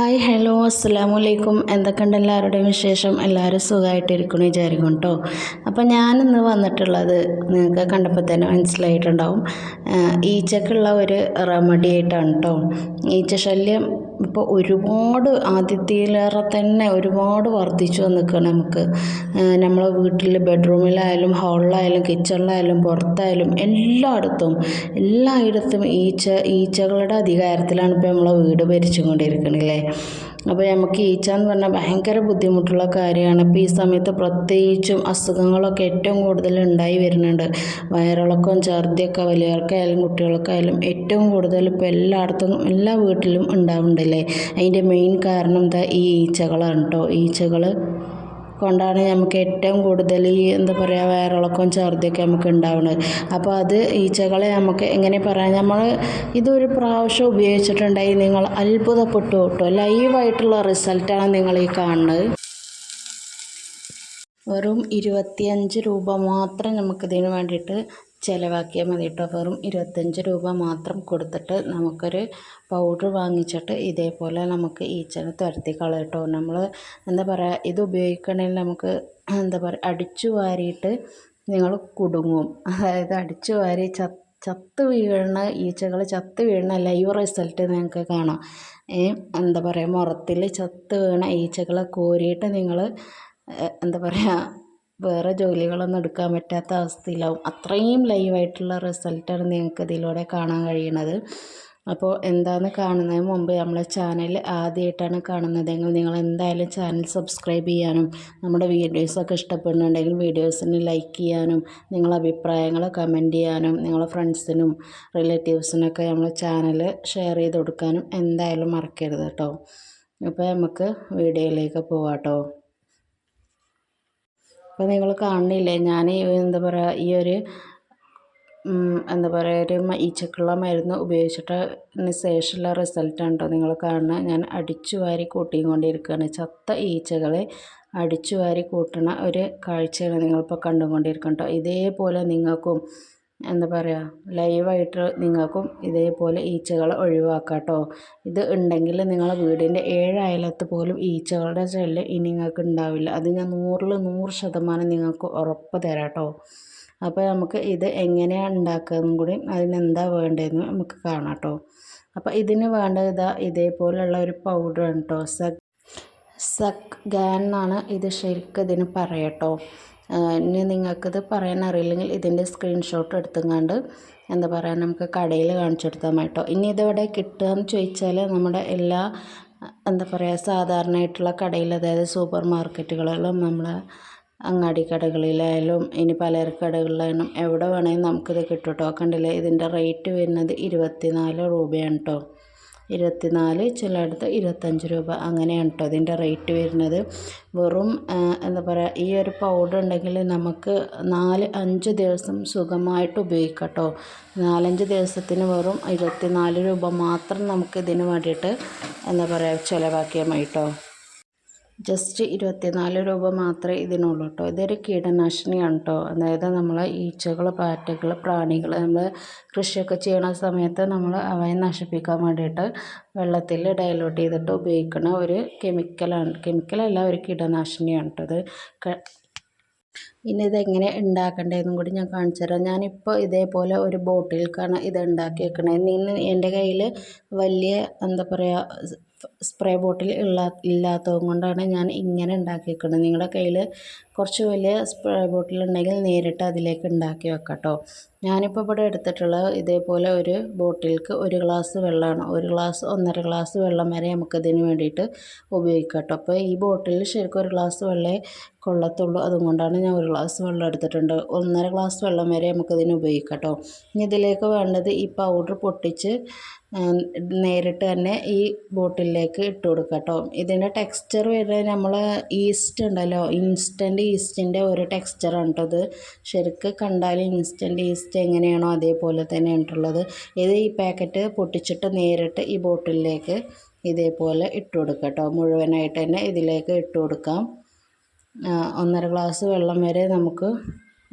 Hi hello അസ്സാം വലൈക്കും എന്തൊക്കെയുണ്ട് എല്ലാവരുടെയും വിശേഷം? എല്ലാവരും സുഖമായിട്ടിരിക്കണം വിചാരിക്കും കേട്ടോ അപ്പോൾ ഞാനിന്ന് വന്നിട്ടുള്ളത് നിങ്ങൾക്ക് കണ്ടപ്പോൾ തന്നെ മനസ്സിലായിട്ടുണ്ടാവും. ഈച്ചക്കുള്ള ഒരു റെമഡി ആയിട്ടാണ് കേട്ടോ ഈച്ച ശല്യം ഇപ്പോൾ ഒരുപാട് ആദ്യത്തിലേറെ തന്നെ ഒരുപാട് വർദ്ധിച്ചു വന്നിരിക്കുകയാണ് നമുക്ക്. നമ്മളെ വീട്ടിൽ ബെഡ്റൂമിലായാലും ഹാളിലായാലും കിച്ചണിലായാലും പുറത്തായാലും എല്ലായിടത്തും എല്ലായിടത്തും ഈച്ച ഈച്ചകളുടെ അധികാരത്തിലാണ് ഇപ്പോൾ നമ്മളെ വീട് ഭരിച്ചു കൊണ്ടിരിക്കണില്ലേ അപ്പോൾ നമുക്ക് ഈച്ച എന്ന് പറഞ്ഞാൽ ഭയങ്കര ബുദ്ധിമുട്ടുള്ള കാര്യമാണ്. ഇപ്പോൾ ഈ സമയത്ത് പ്രത്യേകിച്ചും അസുഖങ്ങളൊക്കെ ഏറ്റവും കൂടുതൽ ഉണ്ടായി വരുന്നുണ്ട്. വയറിളക്കവും ഛർദിയൊക്കെ വലിയവർക്കായാലും കുട്ടികൾക്കായാലും ഏറ്റവും കൂടുതൽ ഇപ്പോൾ എല്ലായിടത്തും എല്ലാ വീട്ടിലും ഉണ്ടാവുന്നുണ്ടല്ലേ? അതിന്റെ മെയിൻ കാരണം എന്താ ഈ ഈച്ചകളാണ് കേട്ടോ ഈച്ചകൾ കൊണ്ടാണ് നമുക്ക് ഏറ്റവും കൂടുതൽ ഈ എന്താ പറയുക വയറിളക്കവും ഛർദിയൊക്കെ നമുക്ക് ഉണ്ടാവുന്നത്. അപ്പോൾ അത് ഈച്ചകളെ നമുക്ക് എങ്ങനെ പറയാം? നമ്മൾ ഇതൊരു പ്രാവശ്യം ഉപയോഗിച്ചിട്ടുണ്ടെങ്കിൽ നിങ്ങൾ അത്ഭുതപ്പെട്ടു കേട്ടോ. ലൈവായിട്ടുള്ള റിസൾട്ടാണ് നിങ്ങൾ ഈ കാണുന്നത്. വെറും ഇരുപത്തിയഞ്ച് രൂപ മാത്രം നമുക്കിതിന് വേണ്ടിയിട്ട് ചിലവാക്കിയാൽ മതി കേട്ടോ വെറും ഇരുപത്തഞ്ച് രൂപ മാത്രം കൊടുത്തിട്ട് നമുക്കൊരു പൗഡർ വാങ്ങിച്ചിട്ട് ഇതേപോലെ നമുക്ക് ഈച്ചനെ തുരത്തി കേട്ടോ നമ്മൾ എന്താ പറയുക ഇത് ഉപയോഗിക്കണമെങ്കിൽ നമുക്ക് എന്താ പറയുക അടിച്ചു വാരിയിട്ട് നിങ്ങൾ കുടുങ്ങും. അതായത് അടിച്ചു വാരി ചത്ത് ചത്ത് വീഴുന്ന ഈച്ചകൾ ചത്ത് വീഴുന്ന ലൈവ് റിസൾട്ട് നിങ്ങൾക്ക് കാണാം. എന്താ പറയുക മുറത്തിൽ ചത്ത് വീണ ഈച്ചകളെ കോരിയിട്ട് നിങ്ങൾ എന്താ പറയുക വേറെ ജോലികളൊന്നും എടുക്കാൻ പറ്റാത്ത അവസ്ഥയിലാവും. അത്രയും ലൈവായിട്ടുള്ള റിസൾട്ടാണ് നിങ്ങൾക്ക് ഇതിലൂടെ കാണാൻ കഴിയണത് അപ്പോൾ എന്താണ് കാണുന്നതിന് മുമ്പ് നമ്മളെ ചാനൽ ആദ്യമായിട്ടാണ് കാണുന്നതെങ്കിൽ നിങ്ങൾ എന്തായാലും ചാനൽ സബ്സ്ക്രൈബ് ചെയ്യാനും നമ്മുടെ വീഡിയോസൊക്കെ ഇഷ്ടപ്പെടുന്നുണ്ടെങ്കിൽ വീഡിയോസിന് ലൈക്ക് ചെയ്യാനും നിങ്ങളെ അഭിപ്രായങ്ങൾ കമന്റ് ചെയ്യാനും നിങ്ങളെ ഫ്രണ്ട്സിനും റിലേറ്റീവ്സിനൊക്കെ നമ്മളെ ചാനൽ ഷെയർ ചെയ്ത് കൊടുക്കാനും എന്തായാലും മറക്കരുത് കേട്ടോ. അപ്പോൾ നമുക്ക് വീഡിയോയിലേക്ക് പോവാം കേട്ടോ. അപ്പോൾ നിങ്ങൾ കാണുന്നില്ലേ? ഞാൻ എന്താ പറയുക ഈ ഒരു എന്താ പറയുക ഒരു ഈച്ചക്കുള്ള മരുന്ന് ഉപയോഗിച്ചിട്ട് ശേഷമുള്ള റിസൾട്ടാണ് കേട്ടോ നിങ്ങൾ കാണുന്നത് ഞാൻ അടിച്ചു വാരി കൂട്ടിക്കൊണ്ടിരിക്കുകയാണ്. ചത്ത ഈച്ചകളെ അടിച്ചു വാരി കൂട്ടണ ഒരു കാഴ്ചയാണ് നിങ്ങളിപ്പോൾ കണ്ടുകൊണ്ടിരിക്കുന്നത്. കേട്ടോ ഇതേപോലെ നിങ്ങൾക്കും എന്താ പറയുക ലൈവായിട്ട് നിങ്ങൾക്കും ഇതേപോലെ ഈച്ചകളെ ഒഴിവാക്കാം കേട്ടോ ഇത് ഉണ്ടെങ്കിൽ നിങ്ങളെ വീടിന്റെ ഏഴ് പോലും ഈച്ചകളുടെ ശല്യം ഇനി നിങ്ങൾക്ക് ഉണ്ടാവില്ല. അത് ഞാൻ നൂറിൽ നൂറ് ശതമാനം നിങ്ങൾക്ക് ഉറപ്പ് തരാം കേട്ടോ അപ്പോൾ നമുക്ക് ഇത് എങ്ങനെയാണ് ഉണ്ടാക്കുന്നതും കൂടി അതിനെന്താ വേണ്ടതെന്ന് നമുക്ക് കാണാം കേട്ടോ അപ്പോൾ ഇതിന് വേണ്ടത് ഇതാ ഇതേപോലെയുള്ള ഒരു പൗഡറാണ് കേട്ടോ സക് സക് ഗാൻ എന്നാണ് ഇത് ശരിക്കും ഇതിന് പറയട്ടോ. ഇനി നിങ്ങൾക്കിത് പറയാൻ അറിയില്ലെങ്കിൽ ഇതിന്റെ സ്ക്രീൻഷോട്ട് എടുത്തുങ്ങാണ്ട് എന്താ പറയുക നമുക്ക് കടയിൽ കാണിച്ചു കൊടുത്താൽ മതി കേട്ടോ. ഇനി ഇതെവിടെ കിട്ടുകയെന്ന് ചോദിച്ചാൽ നമ്മുടെ എല്ലാ എന്താ പറയുക സാധാരണയായിട്ടുള്ള കടയിൽ അതായത് സൂപ്പർ മാർക്കറ്റുകളിലും നമ്മളെ അങ്ങാടി കടകളിലായാലും ഇനി പലചരക്കടകളിലായാലും എവിടെ വേണമെങ്കിലും നമുക്കിത് കിട്ടും കേട്ടോ. കണ്ടില്ലേ ഇതിന്റെ റേറ്റ് വരുന്നത് ഇരുപത്തിനാല് രൂപയാണ് കേട്ടോ. ഇരുപത്തിനാല് ചിലയിടത്ത് ഇരുപത്തഞ്ച് രൂപ. അങ്ങനെയാണ് കേട്ടോ ഇതിന്റെ റേറ്റ് വരുന്നത്. വെറും എന്താ പറയുക ഈ ഒരു പൗഡർ ഉണ്ടെങ്കിൽ നമുക്ക് നാല് അഞ്ച് ദിവസം സുഖമായിട്ട് ഉപയോഗിക്കാം കേട്ടോ നാലഞ്ച് ദിവസത്തിന് വെറും ഇരുപത്തിനാല് രൂപ മാത്രം നമുക്ക് ഇതിന് വേണ്ടിയിട്ട് എന്താ പറയുക ചിലവാക്കിയാൽ മതി കേട്ടോ ജസ്റ്റ് ഇരുപത്തിനാല് രൂപ മാത്രമേ ഇതിനുള്ളൂ കേട്ടോ. ഇതൊരു കീടനാശിനിയാണ് കേട്ടോ. അതായത് നമ്മൾ ഈച്ചകൾ പാറ്റകൾ പ്രാണികൾ നമ്മൾ കൃഷിയൊക്കെ ചെയ്യണ സമയത്ത് നമ്മൾ അവയെ നശിപ്പിക്കാൻ വേണ്ടിയിട്ട് വെള്ളത്തിൽ ഡൈലൂട്ട് ചെയ്തിട്ട് ഉപയോഗിക്കുന്ന ഒരു കെമിക്കലാണ് കെമിക്കലല്ല ഒരു കീടനാശിനിയാണ് കേട്ടോ ഇത്. ഇനി ഇതെങ്ങനെ ഉണ്ടാക്കേണ്ടതെന്നും കൂടി ഞാൻ കാണിച്ചു തരാം. ഞാനിപ്പോൾ ഇതേപോലെ ഒരു ബോട്ടിൽക്കാണ് ഇത് ഉണ്ടാക്കി വെക്കണത് ഇന്ന് എന്റെ കയ്യിൽ വലിയ എന്താ പറയുക സ്പ്രേ ബോട്ടിൽ ഉള്ള ഇല്ലാത്തത് കൊണ്ടാണ് ഞാൻ ഇങ്ങനെ ഉണ്ടാക്കിയിരിക്കുന്നത് നിങ്ങളുടെ കയ്യിൽ കുറച്ച് വലിയ സ്പ്രേ ബോട്ടിൽ ഉണ്ടെങ്കിൽ നേരിട്ട് അതിലേക്ക് ഉണ്ടാക്കി വെക്കാം കേട്ടോ ഞാനിപ്പോൾ ഇവിടെ എടുത്തിട്ടുള്ള ഇതേപോലെ ഒരു ബോട്ടിൽക്ക് ഒരു ഗ്ലാസ് വെള്ളമാണ്. ഒരു ഗ്ലാസ് ഒന്നര ഗ്ലാസ് വെള്ളം വരെ നമുക്കതിന് വേണ്ടിയിട്ട് ഉപയോഗിക്കാം കേട്ടോ അപ്പോൾ ഈ ബോട്ടിൽ ശരിക്കും ഒരു ഗ്ലാസ് വെള്ളമേ കൊള്ളത്തുള്ളൂ. അതുകൊണ്ടാണ് ഞാൻ ഒരു ഗ്ലാസ് വെള്ളം എടുത്തിട്ടുണ്ട്. ഒന്നര ഗ്ലാസ് വെള്ളം വരെ നമുക്കതിന് ഉപയോഗിക്കാം കേട്ടോ ഇനി ഇതിലേക്ക് വേണ്ടത് ഈ പൗഡർ പൊട്ടിച്ച് നേരിട്ട് തന്നെ ഈ ബോട്ടിലേക്ക് ഇട്ട് കൊടുക്കുക കേട്ടോ. ഇതിന്റെ ടെക്സ്ചർ വരുന്നത് നമ്മൾ ഈസ്റ്റ് ഉണ്ടല്ലോ ഇൻസ്റ്റന്റ് ഈസ്റ്റിന്റെ ഒരു ടെക്സ്ചറാണ് കേട്ടോ ഇത്. ശരിക്ക് കണ്ടാൽ ഇൻസ്റ്റന്റ് ഈസ്റ്റ് എങ്ങനെയാണോ അതേപോലെ തന്നെ ഉണ്ടുള്ളത് ഇത് ഈ പാക്കറ്റ് പൊട്ടിച്ചിട്ട് നേരിട്ട് ഈ ബോട്ടിലേക്ക് ഇതേപോലെ ഇട്ട് കൊടുക്കുക കേട്ടോ മുഴുവനായിട്ട് തന്നെ ഇതിലേക്ക് ഇട്ട് കൊടുക്കാം. ഒന്നര ഗ്ലാസ് വെള്ളം വരെ നമുക്ക്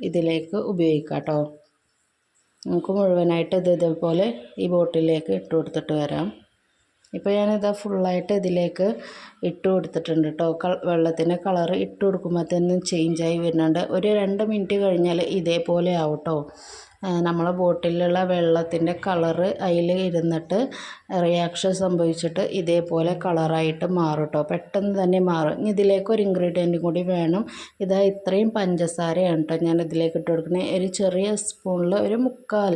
ഇതിലേക്ക് ഉപയോഗിക്കാം കേട്ടോ നമുക്ക് മുഴുവനായിട്ട് ഇത് ഇതേപോലെ ഈ ബോട്ടിലേക്ക് ഇട്ട് കൊടുത്തിട്ട് വരാം. ഇപ്പോൾ ഞാനിതാ ഫുള്ളായിട്ട് ഇതിലേക്ക് ഇട്ട് കൊടുത്തിട്ടുണ്ട് കേട്ടോ വെള്ളത്തിന്റെ കളറ് ഇട്ട് കൊടുക്കുമ്പോൾ തന്നെ ചേഞ്ചായി വരുന്നുണ്ട്. ഒരു രണ്ട് മിനിറ്റ് കഴിഞ്ഞാൽ ഇതേപോലെ ആവും കേട്ടോ നമ്മളെ ബോട്ടിലുള്ള വെള്ളത്തിന്റെ കളറ് അതിൽ ഇരുന്നിട്ട് റിയാക്ഷൻ സംഭവിച്ചിട്ട് ഇതേപോലെ കളറായിട്ട് മാറും കേട്ടോ പെട്ടെന്ന് തന്നെ മാറും. ഇതിലേക്ക് ഒരു ഇൻഗ്രീഡിയന്റും കൂടി വേണം. ഇതാ ഇത്രയും പഞ്ചസാരയാണ് കേട്ടോ ഞാൻ ഇതിലേക്ക് ഇട്ട് കൊടുക്കുന്നത്. ഒരു ചെറിയ സ്പൂണിൽ ഒരു മുക്കാൽ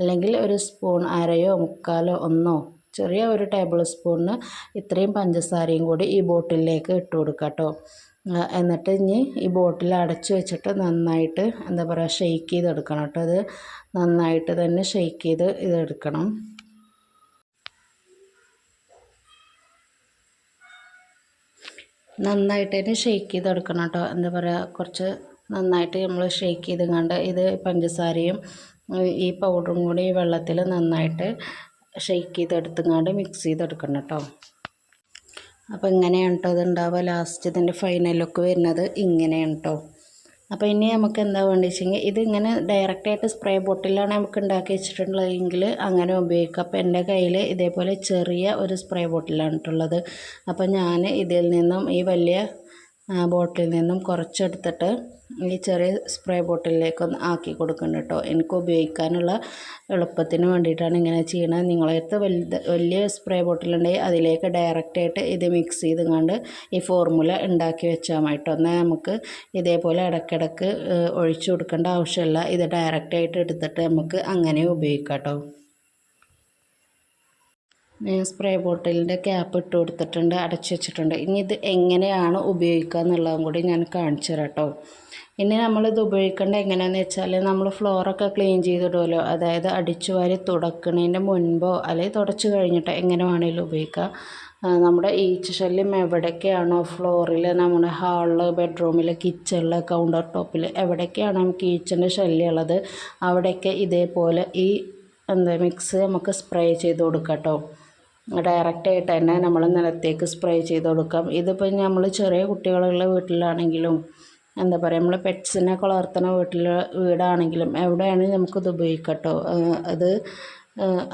അല്ലെങ്കിൽ ഒരു സ്പൂൺ അരയോ മുക്കാലോ ഒന്നോ ചെറിയ ഒരു ടേബിൾ സ്പൂണിന് ഇത്രയും പഞ്ചസാരയും കൂടി ഈ ബോട്ടിലേക്ക് ഇട്ട് കൊടുക്കാം കേട്ടോ എന്നിട്ട് ഇനി ഈ ബോട്ടിൽ അടച്ച് വെച്ചിട്ട് നന്നായിട്ട് എന്താ പറയുക ഷെയ്ക്ക് ചെയ്തെടുക്കണം കേട്ടോ അത് നന്നായിട്ട് തന്നെ ഷെയ്ക്ക് ചെയ്ത് ഇതെടുക്കണം. നന്നായിട്ട് തന്നെ ഷെയ്ക്ക് ചെയ്തെടുക്കണം കേട്ടോ. എന്താ പറയുക കുറച്ച് നന്നായിട്ട് നമ്മൾ ഷെയ്ക്ക് ചെയ്ത് കണ്ട് ഇത് പഞ്ചസാരയും ഈ പൗഡറും കൂടി ഈ വെള്ളത്തിൽ നന്നായിട്ട് ഷെയ്ക്ക് ചെയ്തെടുത്തുങ്ങാണ്ട് മിക്സ് ചെയ്തെടുക്കണം കേട്ടോ. അപ്പോൾ ഇങ്ങനെയാണ് കേട്ടോ ഇത് ഉണ്ടാവുക ലാസ്റ്റ് ഇതിന്റെ ഫൈനലൊക്കെ ലുക്ക് വരുന്നത് ഇങ്ങനെയാണ് കേട്ടോ അപ്പോൾ ഇനി നമുക്ക് എന്താ വേണ്ടി വെച്ചെങ്കിൽ ഇത് ഇങ്ങനെ ഡയറക്റ്റായിട്ട് സ്പ്രേ ബോട്ടിലാണ് നമുക്ക് ഉണ്ടാക്കി വെച്ചിട്ടുള്ളതെങ്കിൽ അങ്ങനെ ഉപയോഗിക്കാം അപ്പോൾ എന്റെ കയ്യിൽ ഇതേപോലെ ചെറിയ ഒരു സ്പ്രേ ബോട്ടിലാണ് ഇട്ടുള്ളത് അപ്പോൾ ഞാൻ ഇതിൽ നിന്നും ഈ വലിയ ബോട്ടിൽ നിന്നും കുറച്ചെടുത്തിട്ട് ഈ ചെറിയ സ്പ്രേ ബോട്ടിലേക്ക് ആക്കി കൊടുക്കണം കേട്ടോ. എനിക്ക് ഉപയോഗിക്കാനുള്ള എളുപ്പത്തിന് വേണ്ടിയിട്ടാണ് ഇങ്ങനെ ചെയ്യണത്. നിങ്ങളടുത്ത് വലുത് വലിയ സ്പ്രേ ബോട്ടിലുണ്ടെങ്കിൽ അതിലേക്ക് ഡയറക്റ്റായിട്ട് ഇത് മിക്സ് ചെയ്ത് കണ്ട് ഈ ഫോർമുല ഉണ്ടാക്കി വെച്ചാൽ മതി കേട്ടോ. എന്നാൽ നമുക്ക് ഇതേപോലെ ഇടയ്ക്കിടയ്ക്ക് ഒഴിച്ചു കൊടുക്കേണ്ട ആവശ്യമില്ല. ഇത് ഡയറക്റ്റായിട്ട് എടുത്തിട്ട് നമുക്ക് അങ്ങനെ ഉപയോഗിക്കാം കേട്ടോ. സ്പ്രേ ബോട്ടിലിന്റെ ക്യാപ്പ് ഇട്ട് കൊടുത്തിട്ടുണ്ട് അടച്ചു വെച്ചിട്ടുണ്ട്. ഇനി ഇത് എങ്ങനെയാണ് ഉപയോഗിക്കുക എന്നുള്ളതും കൂടി ഞാൻ കാണിച്ചു തരാം കേട്ടോ ഇനി നമ്മളിത് ഉപയോഗിക്കേണ്ട എങ്ങനെയാണെന്ന് വെച്ചാൽ നമ്മൾ ഫ്ലോറൊക്കെ ക്ലീൻ ചെയ്തിടുമല്ലോ അതായത് അടിച്ചു വാരി തുടക്കുന്നതിന്റെ മുൻപോ അല്ലെങ്കിൽ തുടച്ച് കഴിഞ്ഞിട്ടോ എങ്ങനെ വേണമെങ്കിലും ഉപയോഗിക്കാം. നമ്മുടെ ഈച്ച ശല്യം എവിടേക്കാണോ ഫ്ലോറിൽ നമ്മുടെ ഹാളിൽ ബെഡ്റൂമിൽ കിച്ചണിൽ കൗണ്ടർ ടോപ്പിൽ എവിടേക്കാണോ നമുക്ക് ഈച്ചന്റെ ശല്യം ഉള്ളത് അവിടെയൊക്കെ ഇതേപോലെ ഈ എന്താ മിക്സ് നമുക്ക് സ്പ്രേ ചെയ്ത് കൊടുക്കാം കേട്ടോ ഡയറക്റ്റായിട്ട് തന്നെ നമ്മൾ നിലത്തേക്ക് സ്പ്രേ ചെയ്ത് കൊടുക്കാം. ഇതിപ്പോൾ നമ്മൾ ചെറിയ കുട്ടികളുള്ള വീട്ടിലാണെങ്കിലും എന്താ പറയുക നമ്മൾ പെറ്റ്സിനെ വളർത്തുന്ന വീട്ടിൽ വീടാണെങ്കിലും എവിടെയാണെങ്കിലും നമുക്കിത് ഉപയോഗിക്കാം കേട്ടോ അത്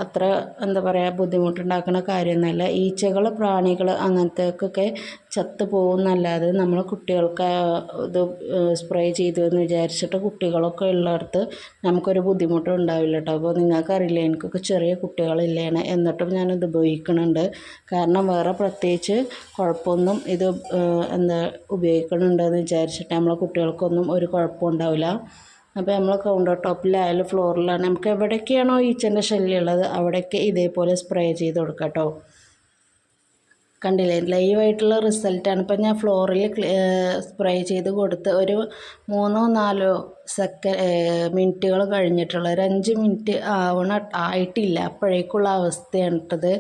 അത്ര എന്താ പറയുക ബുദ്ധിമുട്ടുണ്ടാക്കുന്ന കാര്യമൊന്നുമല്ല. ഈച്ചകൾ പ്രാണികൾ അങ്ങനത്തേക്കൊക്കെ ചത്തു പോകുമെന്നല്ലാതെ നമ്മൾ കുട്ടികൾക്ക് ഇത് സ്പ്രേ ചെയ്തു എന്ന് വിചാരിച്ചിട്ട് കുട്ടികളൊക്കെ ഉള്ളിടത്ത് നമുക്കൊരു ബുദ്ധിമുട്ടും ഉണ്ടാവില്ല കേട്ടോ അപ്പോൾ നിങ്ങൾക്കറിയില്ല എനിക്കൊക്കെ ചെറിയ കുട്ടികളില്ലാണ് എന്നിട്ടും ഞാനിത് ഉപയോഗിക്കുന്നുണ്ട് കാരണം വേറെ പ്രത്യേകിച്ച് കുഴപ്പമൊന്നും ഇത് എന്താ ഉപയോഗിക്കുന്നുണ്ടെന്ന് വിചാരിച്ചിട്ട് നമ്മളെ കുട്ടികൾക്കൊന്നും ഒരു കുഴപ്പവും ഉണ്ടാവില്ല. അപ്പോൾ നമ്മൾ കൗണ്ടർ ടോപ്പിലായാലും ഫ്ലോറിലാണ് നമുക്ക് എവിടേക്കാണോ ഈച്ചന്റെ ശല്യമുള്ളത് അവിടെയൊക്കെ ഇതേപോലെ സ്പ്രേ ചെയ്ത് കൊടുക്കാം കേട്ടോ കണ്ടില്ലേ ലൈവായിട്ടുള്ള റിസൾട്ടാണ് ഇപ്പം ഞാൻ ഫ്ലോറിൽ സ്പ്രേ ചെയ്ത് കൊടുത്ത് ഒരു മൂന്നോ നാലോ സെക്ക മിനിറ്റുകൾ കഴിഞ്ഞിട്ടുള്ള ഒരു അഞ്ച് മിനിറ്റ് ആവണ ആയിട്ടില്ല. അപ്പോഴേക്കുള്ള അവസ്ഥയാണ് കേട്ടത്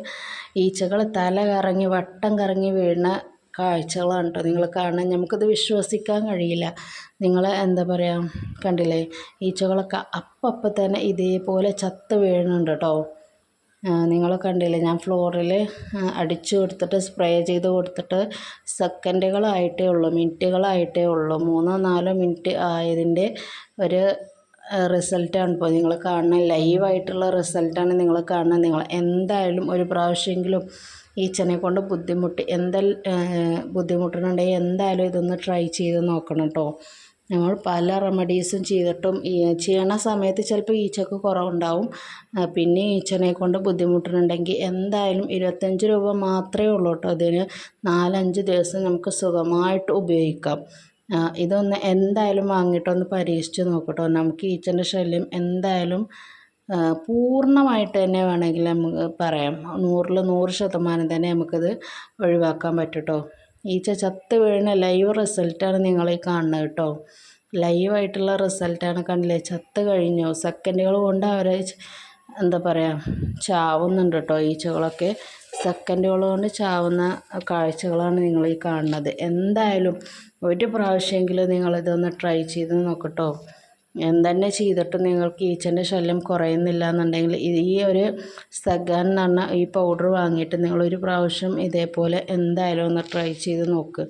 ഈച്ചകൾ തല കറങ്ങി വട്ടം കറങ്ങി വീഴുന്ന കാഴ്ചകളാണ് കേട്ടോ നിങ്ങൾ കാണാൻ നമുക്കത് വിശ്വസിക്കാൻ കഴിയില്ല. നിങ്ങൾ എന്താ പറയുക കണ്ടില്ലേ ഈച്ചകളൊക്കെ അപ്പം അപ്പം തന്നെ ഇതേപോലെ ചത്ത് വീഴുന്നുണ്ട് കേട്ടോ നിങ്ങൾ കണ്ടില്ലേ ഞാൻ ഫ്ലോറിൽ അടിച്ചു കൊടുത്തിട്ട് സ്പ്രേ ചെയ്ത് കൊടുത്തിട്ട് സെക്കൻഡുകളായിട്ടേ ഉള്ളൂ മിനിറ്റുകളായിട്ടേ ഉള്ളൂ. മൂന്നോ നാലോ മിനിറ്റ് ആയതിന്റെ ഒരു റിസൾട്ടാണ് ഇപ്പോൾ നിങ്ങൾ കാണുന്നത്. ലൈവായിട്ടുള്ള റിസൾട്ടാണ് നിങ്ങൾ കാണുന്നത്. നിങ്ങൾ എന്തായാലും ഒരു പ്രാവശ്യമെങ്കിലും ഈച്ചനെ കൊണ്ട് ബുദ്ധിമുട്ട് എന്തെല്ലാം ബുദ്ധിമുട്ടുന്നുണ്ടെങ്കിൽ എന്തായാലും ഇതൊന്ന് ട്രൈ ചെയ്ത് നോക്കണം കേട്ടോ നമ്മൾ പല റെമഡീസും ചെയ്തിട്ടും ചെയ്യണ സമയത്ത് ചിലപ്പോൾ ഈച്ചക്ക് കുറവുണ്ടാവും. പിന്നെ ഈച്ചനെ കൊണ്ട് ബുദ്ധിമുട്ടുന്നുണ്ടെങ്കിൽ എന്തായാലും ഇരുപത്തഞ്ച് രൂപ മാത്രമേ ഉള്ളൂ കേട്ടോ അതിന് നാലഞ്ച് ദിവസം നമുക്ക് സുഖമായിട്ട് ഉപയോഗിക്കാം. ഇതൊന്ന് എന്തായാലും വാങ്ങിയിട്ടൊന്ന് പരീക്ഷിച്ച് നോക്കട്ടോ നമുക്ക് ഈച്ചന്റെ ശല്യം എന്തായാലും പൂർണമായിട്ട് തന്നെ വേണമെങ്കിൽ നമുക്ക് പറയാം. നൂറിൽ നൂറ് ശതമാനം തന്നെ നമുക്കത് ഒഴിവാക്കാൻ പറ്റും കേട്ടോ ഈച്ച ചത്ത് വീഴുന്ന ലൈവ് റിസൾട്ടാണ് നിങ്ങൾ ഈ കാണുന്നത് കേട്ടോ. ലൈവായിട്ടുള്ള റിസൾട്ടാണ് കണ്ടില്ലേ? ചത്ത് കഴിഞ്ഞു. സെക്കൻഡുകൾ കൊണ്ട് അവർ എന്താ പറയുക ചാവുന്നുണ്ട് കേട്ടോ ഈച്ചകളൊക്കെ. സെക്കൻഡുകൾ കൊണ്ട് ചാവുന്ന കാഴ്ചകളാണ് നിങ്ങൾ ഈ കാണുന്നത്. എന്തായാലും ഒരു പ്രാവശ്യമെങ്കിലും നിങ്ങളിതൊന്ന് ട്രൈ ചെയ്ത് നോക്കട്ടോ എന്തെന്നെ ചെയ്തിട്ടും നിങ്ങൾക്ക് ഈച്ചന്റെ ശല്യം കുറയുന്നില്ല എന്നുണ്ടെങ്കിൽ ഈ ഒരു സഗാൻ എന്ന് പറഞ്ഞ ഈ പൗഡർ വാങ്ങിയിട്ട് നിങ്ങളൊരു പ്രാവശ്യം ഇതേപോലെ എന്തായാലും ഒന്ന് ട്രൈ ചെയ്ത് നോക്ക്.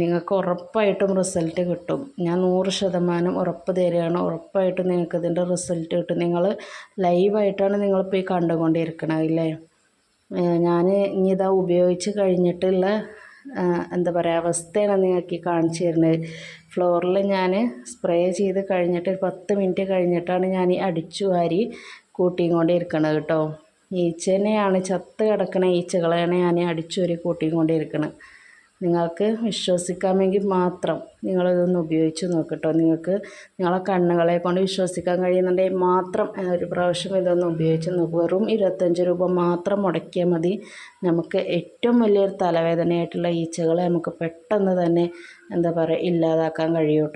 നിങ്ങൾക്ക് ഉറപ്പായിട്ടും റിസൾട്ട് കിട്ടും. ഞാൻ നൂറ് ശതമാനം ഉറപ്പ് തരികയാണ്. ഉറപ്പായിട്ടും നിങ്ങൾക്ക് ഇതിന്റെ റിസൾട്ട് കിട്ടും. നിങ്ങൾ ലൈവായിട്ടാണ് നിങ്ങളിപ്പോൾ ഈ കണ്ടുകൊണ്ടിരിക്കണത് അല്ലേ ഞാൻ ഇനി ഇതാ ഉപയോഗിച്ച് കഴിഞ്ഞിട്ടുള്ള എന്താ പറയുക അവസ്ഥയാണ് നിങ്ങൾക്ക് കാണിച്ചു തരുന്നത്. ഫ്ലോറിൽ ഞാൻ സ്പ്രേ ചെയ്ത് കഴിഞ്ഞിട്ട് ഒരു പത്ത് മിനിറ്റ് കഴിഞ്ഞിട്ടാണ് ഞാൻ ഈ അടിച്ചു വാരി കൂട്ടിയും കൊണ്ടിരിക്കണത് കേട്ടോ. ഈച്ചനെയാണ് ചത്ത് കിടക്കുന്ന ഈച്ചകളെയാണ് ഞാൻ അടിച്ചു വാരി കൂട്ടിയും കൊണ്ട് ഇരിക്കണത് നിങ്ങൾക്ക് വിശ്വസിക്കാമെങ്കിൽ മാത്രം നിങ്ങളിതൊന്ന് ഉപയോഗിച്ച് നോക്കട്ടോ. നിങ്ങൾക്ക് നിങ്ങളെ കണ്ണുകളെ കൊണ്ട് വിശ്വസിക്കാൻ കഴിയുന്നുണ്ടെങ്കിൽ മാത്രം ഒരു പ്രാവശ്യം ഇതൊന്ന് ഉപയോഗിച്ച് നോക്കുക വെറും ഇരുപത്തഞ്ച് രൂപ മാത്രം മുടക്കിയാൽ മതി. നമുക്ക് ഏറ്റവും വലിയൊരു തലവേദനയായിട്ടുള്ള ഈച്ചകളെ നമുക്ക് പെട്ടെന്ന് തന്നെ എന്താ പറയുക ഇല്ലാതാക്കാൻ കഴിയും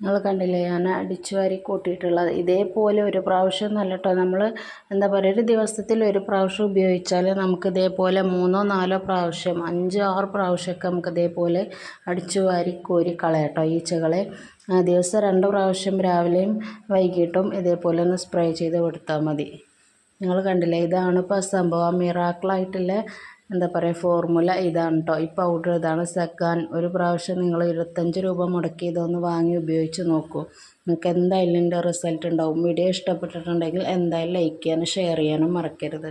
നിങ്ങൾ കണ്ടില്ലേ? ഞാൻ അടിച്ചു വാരി കൂട്ടിയിട്ടുള്ളത്. ഇതേപോലെ ഒരു പ്രാവശ്യം നല്ല കേട്ടോ നമ്മൾ എന്താ പറയുക ഒരു ദിവസത്തിൽ ഒരു പ്രാവശ്യം ഉപയോഗിച്ചാൽ നമുക്ക് ഇതേപോലെ മൂന്നോ നാലോ പ്രാവശ്യം അഞ്ചോ ആറ് പ്രാവശ്യമൊക്കെ നമുക്ക് ഇതേപോലെ അടിച്ചു വാരി കോരി കളയാട്ടോ ഈച്ചകളെ. ദിവസം രണ്ട് പ്രാവശ്യം രാവിലെയും വൈകിട്ടും ഇതേപോലെ ഒന്ന് സ്പ്രേ ചെയ്ത് കൊടുത്താൽ മതി. നിങ്ങൾ കണ്ടില്ലേ? ഇതാണ് ഇപ്പോൾ സംഭവം. മിറാക്കിളായിട്ടുള്ള എന്താ പറയുക ഫോർമുല ഇതാണ് കേട്ടോ ഈ പൗഡർ ഇതാണ്. സെക്കാൻ ഒരു പ്രാവശ്യം നിങ്ങൾ ഇരുപത്തഞ്ച് രൂപ മുടക്കി ഇതൊന്ന് വാങ്ങി ഉപയോഗിച്ച് നോക്കൂ. നിങ്ങൾക്ക് എന്തായാലും ഇതിന്റെ റിസൾട്ട് ഉണ്ടാവും. വീഡിയോ ഇഷ്ടപ്പെട്ടിട്ടുണ്ടെങ്കിൽ എന്തായാലും ലൈക്ക് ചെയ്യാനും ഷെയർ ചെയ്യാനും മറക്കരുത്.